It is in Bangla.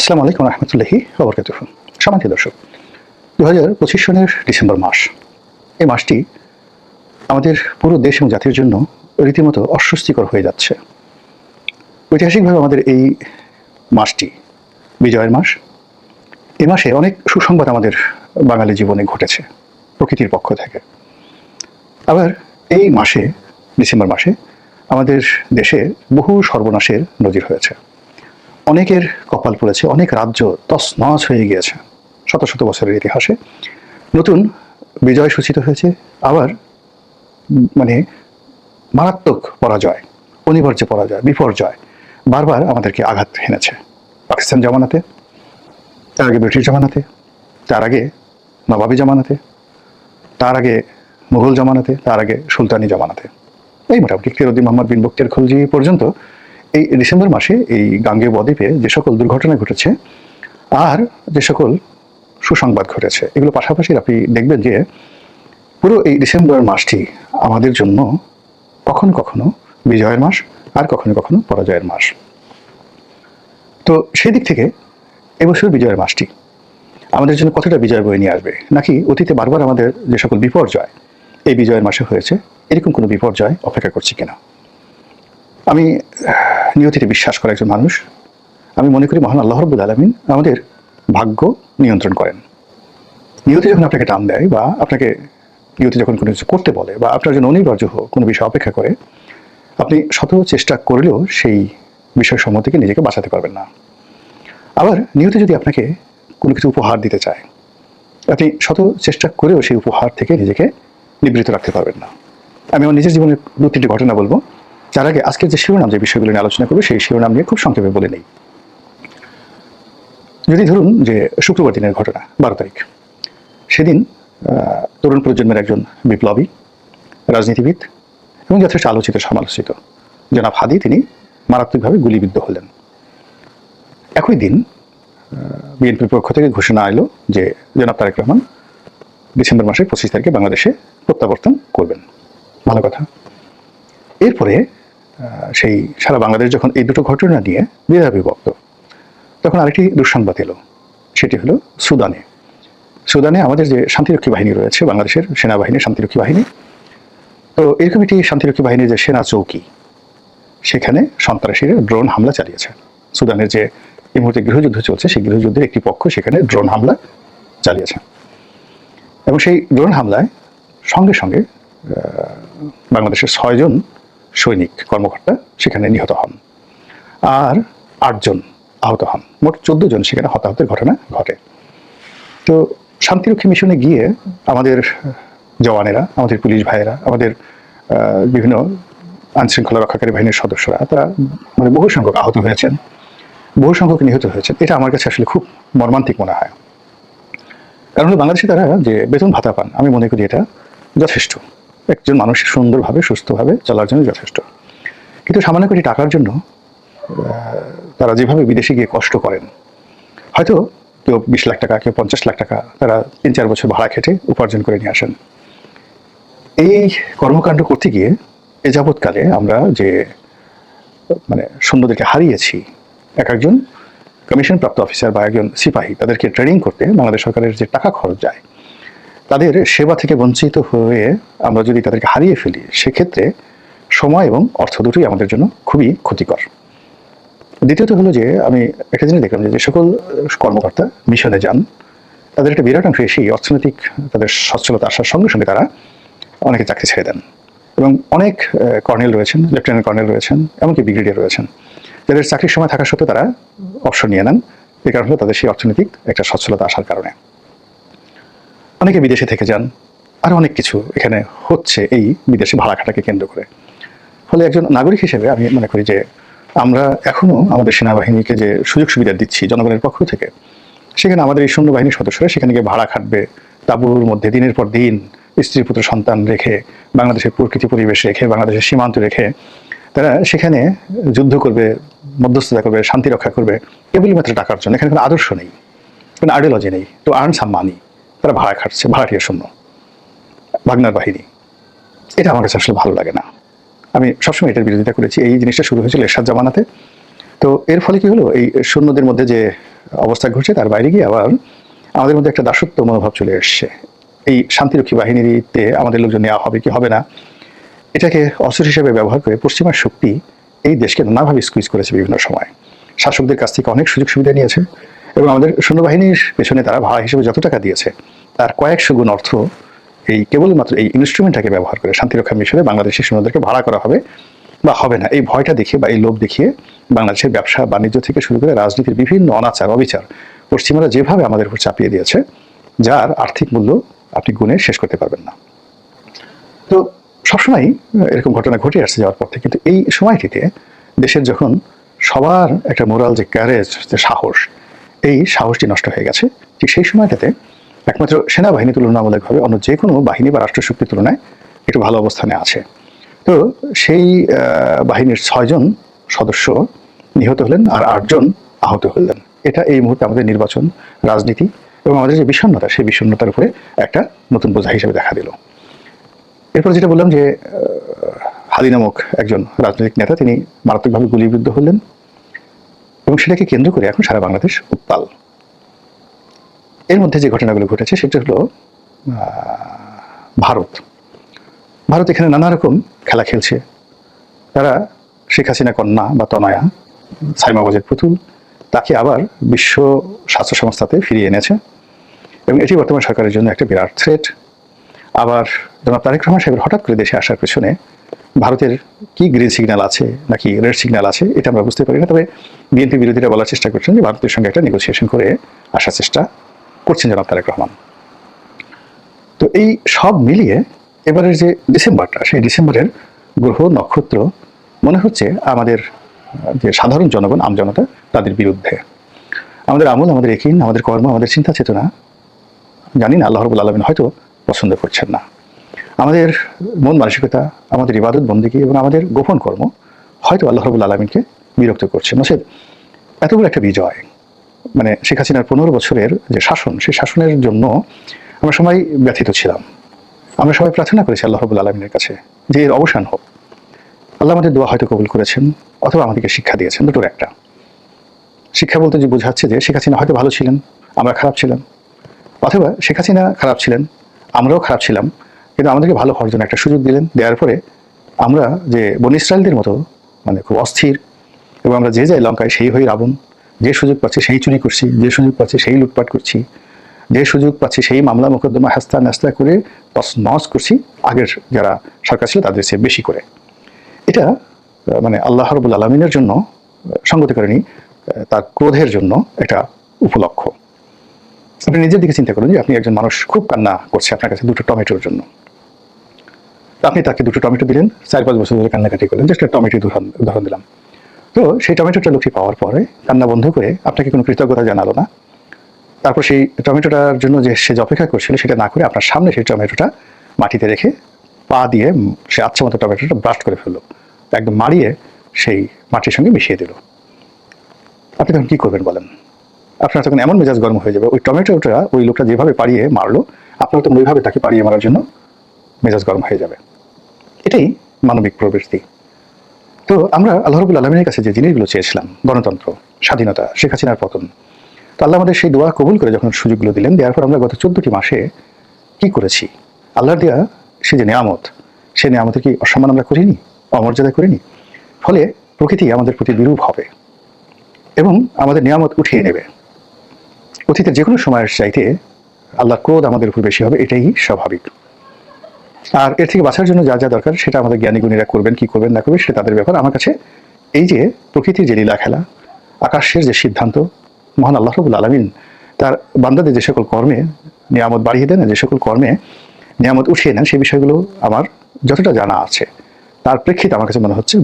আসসালামু আলাইকুম রহমতুল্লাহি ওবরকাত সমাধি দর্শক দু হাজার পঁচিশ সনের ডিসেম্বর মাস, এই মাসটি আমাদের পুরো দেশ এবং জাতির জন্য রীতিমতো অস্বস্তিকর হয়ে যাচ্ছে। ঐতিহাসিকভাবে আমাদের এই মাসটি বিজয়ের মাস। এ মাসে অনেক সুসংবাদ আমাদের বাঙালি জীবনে ঘটেছে, প্রকৃতির পক্ষ থেকে। আবার এই মাসে, ডিসেম্বর মাসে আমাদের দেশে বহু সর্বনাশের নজির হয়েছে। অনেকের কপাল পড়েছে অনেক রাজ্য তছনছ হয়ে গিয়েছে শত শত বছরের ইতিহাসে। নতুন বিজয় সূচিত হয়েছে, আবার মানে মারাত্মক পরাজয়, অনিবার্য পরাজয়, বিপর্যয় বারবার আমাদেরকে আঘাত হেনেছে পাকিস্তান জামানাতে, তার আগে ব্রিটিশ জামানাতে, তার আগে নবাবী জামানাতে, তার আগে মুঘল জামানাতে, তার আগে সুলতানি জামানাতে। এই মোটামুটি কিরুদ্দিন মোহাম্মদ বিন বক্তিয়ার খলজি পর্যন্ত এই ডিসেম্বর মাসে এই গাঙ্গে বদ্বীপে যে সকল দুর্ঘটনা ঘটেছে আর যে সকল সুসংবাদ ঘটেছে, এগুলো পাশাপাশি আপনি দেখবেন যে পুরো এই ডিসেম্বর মাসটি আমাদের জন্য কখনো কখনো বিজয়ের মাস আর কখনো কখনো পরাজয়ের মাস। তো সেই দিক থেকে এবছর বিজয়ের মাসটি, আমাদের জন্য কতটা বিজয় বয়ে নিয়ে আসবে? নাকি অতীতে বারবার আমাদের যে সকল বিপর্যয়, এই বিজয়ের মাসে হয়েছে, এরকম কোনো বিপর্যয় অপেক্ষা করছি কিনা? আমি নিয়তিতে বিশ্বাস করা একজন মানুষ, আমি মনে করি মহান আল্লাহ রব্বুল আলমিন আমাদের ভাগ্য নিয়ন্ত্রণ করেন। নিয়তি যখন আপনাকে টান দেয় বা আপনাকে নিয়তি যখন কোনো কিছু করতে বলে বা আপনার জন্য অনিবার্য হোক, কোনো বিষয় অপেক্ষা করে, আপনি শত চেষ্টা করলেও সেই বিষয়সমূহ থেকে নিজেকে বাঁচাতে পারবেন না। আবার নিয়তি যদি আপনাকে কোনো কিছু উপহার দিতে চায়, আপনি শত চেষ্টা করেও সেই উপহার থেকে নিজেকে নিবৃত রাখতে পারবেন না। আমি আমার নিজের জীবনের দু তিনটি ঘটনা বলব। তার আগে আজকের যে শিরোনাম যে বিষয়গুলো নিয়ে আলোচনা করব, সেই শিরোনাম নিয়ে খুব সংক্ষেপে বলে নেই। যদি ধরুন যে শুক্রবার দিনের ঘটনা, বারো তারিখ, সেদিন তরুণ প্রজন্মের একজন বিপ্লবী, রাজনীতিবিদ এবং যথেষ্ট আলোচিত, সমালোচিত জনাব হাদি, তিনি মারাত্মকভাবে গুলিবিদ্ধ হলেন। একই দিন বিএনপির পক্ষ থেকে ঘোষণা এলো যে জনাব তারেক রহমান ডিসেম্বর মাসের পঁচিশ তারিখে বাংলাদেশে প্রত্যাবর্তন করবেন। ভালো কথা। এরপরে সেই সারা বাংলাদেশ যখন এই দুটো ঘটনা নিয়ে বিভক্ত তখন আরেকটি দুঃসংবাদ এলো। সেটি হলো সুদানে। সুদানে আমাদের যে শান্তিরক্ষী বাহিনী রয়েছে, বাংলাদেশের সেনাবাহিনী, শান্তিরক্ষী বাহিনী, তো এরকম একটি শান্তিরক্ষী বাহিনীর যে সেনা চৌকি, সেখানে সন্ত্রাসীরা ড্রোন হামলা চালিয়েছে। সুদানের যে এই মুহূর্তে গৃহযুদ্ধ চলছে, সেই গৃহযুদ্ধের একটি পক্ষ সেখানে ড্রোন হামলা চালিয়েছে। এবং সেই ড্রোন হামলায় সঙ্গে সঙ্গে বাংলাদেশের ছয়জন সৈনিক কর্মকর্তা সেখানে নিহত হন। আর আটজন আহত হন। মোট চোদ্দ জন সেখানে হতাহতের ঘটনা ঘটে। তো শান্তিরক্ষী মিশনে গিয়ে আমাদের জওয়ানেরা, আমাদের পুলিশ ভাইয়েরা, আমাদের বিভিন্ন আইনশৃঙ্খলা রক্ষাকারী বাহিনীর সদস্যরা, তারা মানে বহু সংখ্যক আহত হয়েছেন। বহু সংখ্যক নিহত হয়েছেন। এটা আমার কাছে আসলে খুব মর্মান্তিক মনে হয়। কারণ বাংলাদেশে তারা যে বেতন ভাতা পান, আমি মনে করি এটা যথেষ্ট। একজন মানুষ সুন্দরভাবে, সুস্থভাবে চলার জন্য যথেষ্ট। কিন্তু সামান্য কোটি টাকার জন্য তারা যেভাবে বিদেশে গিয়ে কষ্ট করেন, হয়তো কেউ বিশ লাখ টাকা, কেউ পঞ্চাশ লাখ টাকা, তারা তিন চার বছর ভাড়া খেটে উপার্জন করে নিয়ে আসেন। এই কর্মকাণ্ড করতে গিয়ে এ যাবৎকালে আমরা যে মানে সৈন্যদেরকে হারিয়েছি, এক একজন কমিশন প্রাপ্ত অফিসার বা একজন সিপাহী, তাদেরকে ট্রেনিং করতে বাংলাদেশ সরকারের যে টাকা খরচ যায় তাদের সেবা থেকে বঞ্চিত হয়ে আমরা যদি তাদেরকে হারিয়ে ফেলি, সেক্ষেত্রে সময় এবং অর্থ দুটোই আমাদের জন্য খুবই ক্ষতিকর। দ্বিতীয়ত হলো যে, আমি একটা জিনিস দেখলাম যে সকল কর্মকর্তা মিশনে যান, তাদের একটা বিরাট অংশ এসেই অর্থনৈতিক তাদের সচ্ছলতা আসার সঙ্গে সঙ্গে তারা অনেকে চাকরি ছেড়ে দেন এবং অনেক কর্নেল রয়েছেন, লেফটেন্যান্ট কর্নেল রয়েছেন, এমনকি ব্রিগেডিয়ার রয়েছেন। যাদের চাকরির সময় থাকা সত্ত্বেও তারা অবসর নিয়ে নেন এই কারণে তাদের সেই অর্থনৈতিক একটা সচ্ছলতা আসার কারণে। অনেকে বিদেশে থেকে যান, আর অনেক কিছু এখানে হচ্ছে এই বিদেশে ভাড়া খাটাকে কেন্দ্র করে। ফলে একজন নাগরিক হিসেবে আমি মনে করি যে আমরা এখনও আমাদের সেনাবাহিনীকে যে সুযোগ সুবিধা দিচ্ছি জনগণের পক্ষ থেকে, সেখানে আমাদের এই সৈন্যবাহিনীর সদস্যরা সেখানে গিয়ে ভাড়া খাটবে, তাঁবুর মধ্যে দিনের পর দিন স্ত্রী, পুত্র, সন্তান রেখে, বাংলাদেশের প্রকৃতি পরিবেশ রেখে, বাংলাদেশের সীমান্ত রেখে, তারা সেখানে যুদ্ধ করবে, মধ্যস্থতা করবে, শান্তি রক্ষা করবে কেবলই মাত্র টাকার জন্য। এখানে কোনো আদর্শ নেই, কোনো আইডিওলজি নেই। তো আর্ন সাম মানি তারা ভাড়া খাটছে, ভাড়াটিয়া শূন্য। ভাগনার বাহিনী। এটা আমার কাছে আসলে ভালো লাগে না। আমি সবসময় এটার বিরোধিতা করেছি। এই জিনিসটা শুরু হয়েছিল এরশাদ জামানাতে। তো এর ফলে কি হলো? এই সৈন্যদের মধ্যে যে অবস্থা ঘটছে, তার বাইরে গিয়ে আবার আমাদের মধ্যে একটা দাসত্ব মনোভাব চলে এসছে। এই শান্তিরক্ষী বাহিনীতে আমাদের লোকজন নেওয়া হবে কি হবে না, এটাকে অস্ত্র হিসেবে ব্যবহার করে পশ্চিমার শক্তি এই দেশকে নানাভাবে স্কুইজ করেছে বিভিন্ন সময়। শাসকদের কাছ থেকে অনেক সুযোগ সুবিধা নিয়েছে। এবং আমাদের সৈন্যবাহিনীর পেছনে তারা ভাড়া হিসেবে যত টাকা দিয়েছে, তার কয়েকশো গুণ অর্থ এই কেবলমাত্র এই ইনস্ট্রুমেন্টটাকে ব্যবহার করে শান্তিরক্ষা মিশনে বাংলাদেশের সৈন্যদেরকে ভাড়া করা হবে বা হবে না। এই ভয়টা দেখিয়ে বা এই লোভ দেখিয়ে বাংলাদেশের ব্যবসা বাণিজ্য থেকে শুরু করে রাজনীতির বিভিন্ন অনাচার, অবিচার পশ্চিমারা যেভাবে আমাদের উপর চাপিয়ে দিয়েছে, যার আর্থিক মূল্য আপনি গুণে শেষ করতে পারবেন না। তো সবসময় এরকম ঘটনা ঘটে আসছে যাওয়ার পর থেকে কিন্তু এই সময়টিতে দেশের যখন সবার একটা মোরাল যে ক্যারেজ যে সাহস এই সাহসটি নষ্ট হয়ে গেছে। ঠিক সেই সময়টাতে একমাত্র সেনাবাহিনী তুলনামূলকভাবে অন্য যে কোনো বাহিনী বা রাষ্ট্রশক্তির তুলনায় একটু ভালো অবস্থানে আছে। তো সেই বাহিনীর ছয়জন সদস্য নিহত হলেন আর আটজন আহত হলেন। এটা এই মুহূর্তে আমাদের নির্বাচন রাজনীতি এবং আমাদের যে বিষণ্ণতা, সেই বিষণ্ণতার উপরে একটা নতুন বোঝা হিসেবে দেখা দিল। এরপর যেটা বললাম যে হালি নামক একজন রাজনৈতিক নেতা, তিনি মারাত্মকভাবে গুলিবিদ্ধ হলেন। এবং সেটাকে কেন্দ্র করে এখন সারা বাংলাদেশ উত্তাল। এর মধ্যে যে ঘটনাগুলো ঘটেছে, সেটা হলো ভারত। ভারত এখানে নানা রকম খেলা খেলছে। তারা শেখ হাসিনা কন্যা বা তনয়া, সাইমা ওয়াজেদ পুতুল, তাকে আবার বিশ্ব স্বাস্থ্য সংস্থাতে ফিরিয়ে এনেছে। এবং এটি বর্তমান সরকারের জন্য একটা বিরাট থ্রেট আবার জনাব তারেক রহমান সাহেবের হঠাৎ করে দেশে আসার পেছনে ভারতের কি গ্রিন সিগন্যাল আছে নাকি রেড সিগন্যাল আছে, এটা আমরা বুঝতে পারি না। তবে বিএনপি বিরোধীরা বলার চেষ্টা করছেন যে ভারতের সঙ্গে একটা নেগোসিয়েশন করে আসার চেষ্টা করছেন জনাব তারেক রহমান। তো এই সব মিলিয়ে এবারের যে ডিসেম্বরটা, সেই ডিসেম্বরের গ্রহ নক্ষত্র মনে হচ্ছে আমাদের, যে সাধারণ জনগণ আমজনতা তাদের বিরুদ্ধে। আমাদের আমল, আমাদের একিন, আমাদের কর্ম, আমাদের চিন্তা চেতনা জানি না, আল্লাহ রবুল আলমিন হয়তো পছন্দ করছেন না। আমাদের মন মানসিকতা, আমাদের ইবাদত বন্দিকে এবং আমাদের গোপন কর্ম হয়তো আল্লাহ রবুল আলমিনকে বিরক্ত করছে। নচেত এত বড় একটা বিজয়। মানে শেখ হাসিনার পনেরো বছরের যে শাসন, সেই শাসনের জন্য আমরা সবাই ব্যথিত ছিলাম। আমরা সবাই প্রার্থনা করেছি আল্লাহ রবুল আলমিনের কাছে যে এর অবসান হোক। আল্লাহ আমাদের দোয়া হয়তো কবুল করেছেন অথবা আমাদেরকে শিক্ষা দিয়েছেন, দুটোর একটা। শিক্ষা বলতে যে বোঝাচ্ছে যে শেখ হাসিনা হয়তো ভালো ছিলেন, আমরা খারাপ ছিলাম। অথবা শেখ হাসিনা খারাপ ছিলেন, আমরাও খারাপ ছিলাম কিন্তু আমাদেরকে ভালো হওয়ার জন্য একটা সুযোগ দিলেন। দেওয়ার পরে আমরা যে বন ইসরায়েলদের মতো মানে খুব অস্থির এবং আমরা যে যাই লঙ্কায়, সেই হয়ে রাবণ। যে সুযোগ পাচ্ছি, সেই চুরি করছি। যে সুযোগ পাচ্ছি, সেই লুটপাট করছি। যে সুযোগ পাচ্ছি, সেই মামলা, মোকদ্দমা, হাস্তা নাস্তা করে তস নস করছি আগের যারা সরকার ছিল, তাদের চেয়ে বেশি করে। এটা মানে আল্লাহ রবুল আলমিনের জন্য, সঙ্গতি করেনি, তার ক্রোধের জন্য এটা উপলক্ষ। আপনি নিজের দিকে চিন্তা করুন যে আপনি একজন মানুষ, খুব কান্না করছে আপনার কাছে দুটো টমেটোর জন্য। আপনি তাকে দুটো টমেটো দিলেন, চার পাঁচ বছর ধরে কান্নাকাটি করলেন জাস্ট টমেটো উদাহরণ দিলাম। তো সেই টমেটোটা লোকটি পাওয়ার পরে কান্না বন্ধ করে আপনাকে কোনো কৃতজ্ঞতা জানালো না। তারপর সেই টমেটোটার জন্য যে সে যে অপেক্ষা করছিল সেটা না করে আপনার সামনে সেই টমেটোটা মাটিতে রেখে পা দিয়ে সে আচ্ছা মতো টমেটোটা ব্রাস্ট করে ফেলল। একদম মারিয়ে সেই মাটির সঙ্গে মিশিয়ে দিল। আপনি তখন কী করবেন বলেন? আপনার তখন এমন মেজাজ গরম হয়ে যাবে, ওই টমেটোটা ওই লোকটা যেভাবে পাড়িয়ে মারলো, আপনার তখন ওইভাবে তাকে পাড়িয়ে মারার জন্য মেজাজ গরম হয়ে যাবে। এটাই মানবিক প্রবৃত্তি। তো আমরা আল্লাহ রবুল আলমিনের কাছে যে জিনিসগুলো চেয়েছিলাম, গণতন্ত্র, স্বাধীনতা, শেখ হাসিনার পতন, তো আল্লাহ আমাদের সেই দোয়া কবুল করে যখন সুযোগগুলো দিলেন, দেওয়ার পর আমরা গত চোদ্দটি মাসে কি করেছি? আল্লাহর দেয়া সে যে নিয়ামত, সে নিয়ামতের কি অসম্মান আমরা করিনি? অমর্যাদা করিনি? ফলে প্রকৃতি আমাদের প্রতি বিরূপ হবে এবং আমাদের নিয়ামত উঠিয়ে নেবে। অতীতের যে কোনো সময়ের চাইতে আল্লাহর ক্রোধ আমাদের উপর বেশি হবে, এটাই স্বাভাবিক। আর এর থেকে বাঁচার জন্য যা যা দরকার, সেটা আমাদের জ্ঞানী গুণীরা করবেন, কি করবেন, না করবেন, সেটা তাদের ব্যাপার। আমার কাছে এই যে প্রকৃতির যে লীলা খেলা, আকাশের যে সিদ্ধান্ত, মহান আল্লাহ রবুল আলমিন তার বান্দাদের যে সকল কর্মে নিয়ামত বাড়িয়ে দেন, যে সকল কর্মে নিয়ামত উঠিয়ে নেন, সেই বিষয়গুলো আমার যতটা জানা আছে, তার প্রেক্ষিতে আমার কাছে মনে হচ্ছে